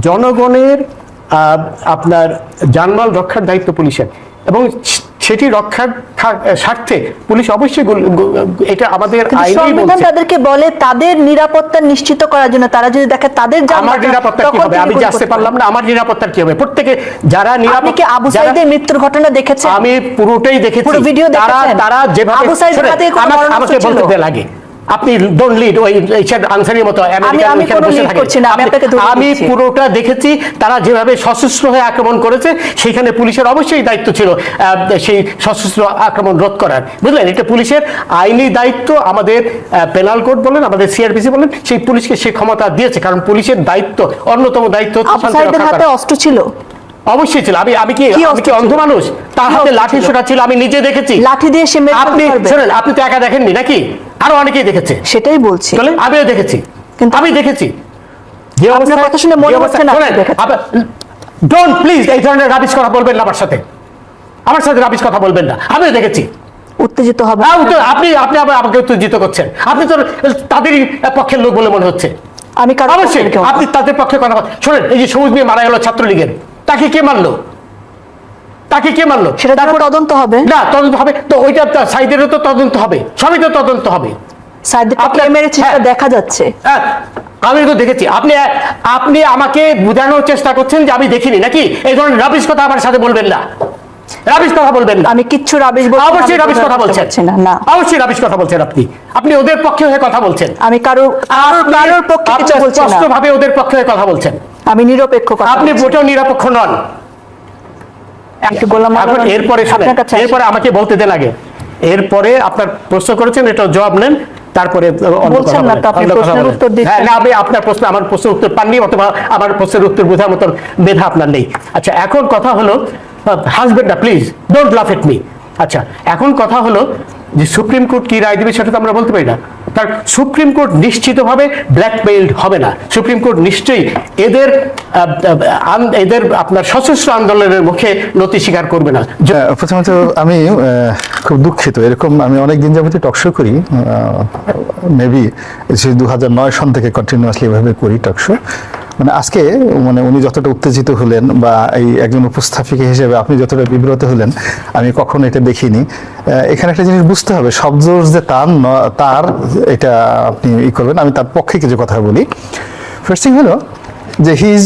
জনগণের আপনার জানমাল রক্ষার দায়িত্ব পুলিশের। এবং সেটি রক্ষার স্বার্থে পুলিশ অবশ্যই এটা আমাদের সংবিধান তাদেরকে বলে তাদের নিরাপত্তা নিশ্চিত করার জন্য তারা যদি দেখে তাদের আমার নিরাপত্তা কি হবে? আমি আসতে পারলাম না আমার নিরাপত্তার কি হবে? প্রত্যেকে যারা কি আবু সাইদের মৃত্যুর ঘটনা দেখেছেন? আমি পুরোটাই দেখেছি। পুরো ভিডিও তারা তারা যেভাবে আবু সাইদের আমাকে-? বলতে আগে। আপনি ডোন্ট লিড ওই আনসারের মতো আমি পুরোটা দেখেছি তারা যেভাবে সশস্ত্র হয়ে আক্রমণ করেছে সেখানে পুলিশের অবশ্যই দায়িত্ব ছিল সেই সশস্ত্র আক্রমণ রোধ করার। বুঝলেন? এটা পুলিশের আইনি দায়িত্ব আমাদের পেনাল কোড বলেন আমাদের সিআরপিসি বলেন সেই পুলিশকে সেই ক্ষমতা দিয়েছে কারণ পুলিশের দায়িত্ব অন্যতম দায়িত্ব হাতে অস্ত্র ছিল। অবশ্যই ছিল। আমি আমি কি আমি কি অন্ধ মানুষ? তার হাতে লাঠি? ছোটা ছিল আমি নিজে দেখেছি। লাঠি দিয়ে সে আপনি শুনেন আপনি তো একা দেখেননি নাকি? আরও অনেকেই দেখেছে। সেটাই বলছি। আমিও দেখেছি। কিন্তু- আমি দেখেছি। যে অবস্থায়- কথা শুনে মনে হচ্ছে না। ডোন্ট প্লিজ এই ধরনের রাবিশ কথা বলবেন না আমার সাথে। আমার সাথে রাবিশ কথা বলবেন না। আমিও দেখেছি। উত্তেজিত হবে। হ্যাঁ, আপনি আপনি আবার আমাকে উত্তেজিত করছেন। আপনি তো তাদেরই পক্ষের লোক বলে মনে হচ্ছে। আমি অবশ্যই আপনি তাদের পক্ষে কথা শোনেন এই যে সবুজ মেয়ে মারা গেল ছাত্রলীগের। তাকে কে মারলো? তাকে কে মারলো? সেটা তারপর তদন্ত হবে। না তদন্ত হবে। তো ওইটা সাইদেরও তো তদন্ত হবে। সবই তো তদন্ত হবে। আপনার- মেরেছে সেটা হ্যাঁ। দেখা যাচ্ছে। হ্যাঁ, আমি তো দেখেছি। আপনি আপনি আমাকে বোঝানোর চেষ্টা করছেন যে আমি দেখিনি নাকি? এই ধরনের রাবিশ কথা আমার সাথে বলবেন না। রাবিশ কথা বলবেন না। আমি কিচ্ছু রাবিশ বলছি অবশ্যই রাবিশ কথা বলছেন। না না। অবশ্যই রাবিশ কথা বলছেন আপনি। আপনি ওদের পক্ষে হয়ে কথা বলছেন। আমি কারও কারোর কারোর পক্ষে কিছু বলছি না। স্পষ্ট ভাবে ওদের পক্ষে হয়ে কথা বলছেন। আমি নিরপেক্ষ কথা আপনি। মোটেও নিরপেক্ষ নন। গোলাম এরপরে আমাকে বলতে দেন আগে এরপরে আপনার প্রশ্ন করেছেন এটা জবাব নেন তারপরে বলছেন না তো, আপনি প্রশ্নের উত্তর দিচ্ছেন। হ্যাঁ, না আমি আপনার প্রশ্ন আমার প্রশ্নের উত্তর পাননি অথবা আমার প্রশ্নের উত্তর বোঝার মতন মেধা আপনার নেই। আচ্ছা এখন কথা হলো হাজবেন্ড না প্লিজ ডোন্ট লাফ এট মি আচ্ছা এখন কথা হলো যে সুপ্রিম কোর্ট কি রায় দেবে সেটা তো আমরা বলতে পারি না। কারণ সুপ্রিম কোর্ট নিশ্চিতভাবে ব্ল্যাকমেইলড হবে না। সুপ্রিম কোর্ট নিশ্চয়ই এদের এদের আপনার সশস্ত্র আন্দোলনের মুখে নতি স্বীকার করবে না। প্রথমত আমি খুব দুঃখিত। এরকম আমি অনেক দিন যাবতীয় টকশো করি। মেবি দু হাজার নয় সন থেকে কন্টিনিউয়াসলি এভাবে করি টকশো মানে আজকে মানে উনি যতটা উত্তেজিত হলেন বা এই একজন উপস্থাপিকা হিসেবে আপনি যতটা বিব্রত হলেন, আমি কখনো এটা দেখিনি। এখানে একটা জিনিস বুঝতে হবে শব্দ যে তার তার এটা আপনি ই করবেন। আমি তার পক্ষে কিছু কথা বলি। ফার্স্ট থিং হলো যে he is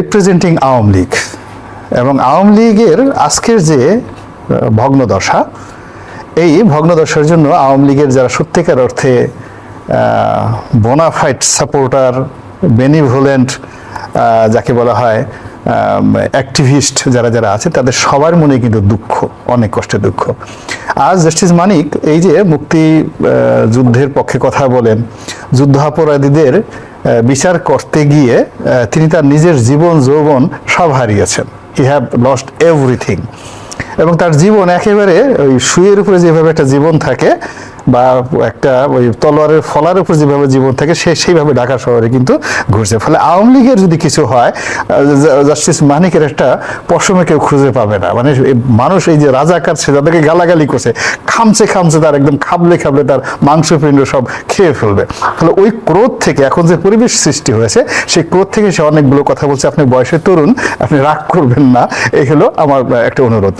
representing Awami League এবং আওয়ামী লীগের আজকের যে ভগ্নদশা, এই ভগ্নদশার জন্য আওয়ামী লীগের যারা সত্যিকার অর্থে বোনাফাইট সাপোর্টার বেনিভোলেন্ট যাকে বলা হয় অ্যাক্টিভিস্ট যারা যারা আছে তাদের সবার মনে কিন্তু দুঃখ অনেক কষ্টের দুঃখ। আজ জাস্টিস মানিক এই যে মুক্তি যুদ্ধের পক্ষে কথা বলেন যুদ্ধাপরাধীদের আহ, বিচার করতে গিয়ে তিনি তার নিজের জীবন যৌবন সব হারিয়েছেন। হি হ্যাভ লস্ট এভরিথিং এবং তার জীবন একেবারে ওই শুয়ের উপরে যেভাবে একটা জীবন থাকে বা একটা ওই তলোয়ারের ফলার উপর যেভাবে জীবন থাকে, সে সেইভাবে ঢাকা শহরে কিন্তু ঘুরছে। ফলে আওয়ামী লীগের যদি কিছু হয় জাস্টিস মানিকের একটা পশমে কেউ খুঁজে পাবে না। মানে মানুষ এই যে রাজাকার সে যাদেরকে গালাগালি করছে, খামছে খামছে তার একদম খাবলে খাবলে তার মাংসপিণ্ড সব খেয়ে ফেলবে। ফলে ওই ক্রোধ থেকে এখন যে পরিবেশ সৃষ্টি হয়েছে, সেই ক্রোধ থেকে সে অনেকগুলো কথা বলছে। আপনি বয়সে তরুণ, আপনি রাগ করবেন না। এই হলো আমার একটা অনুরোধ।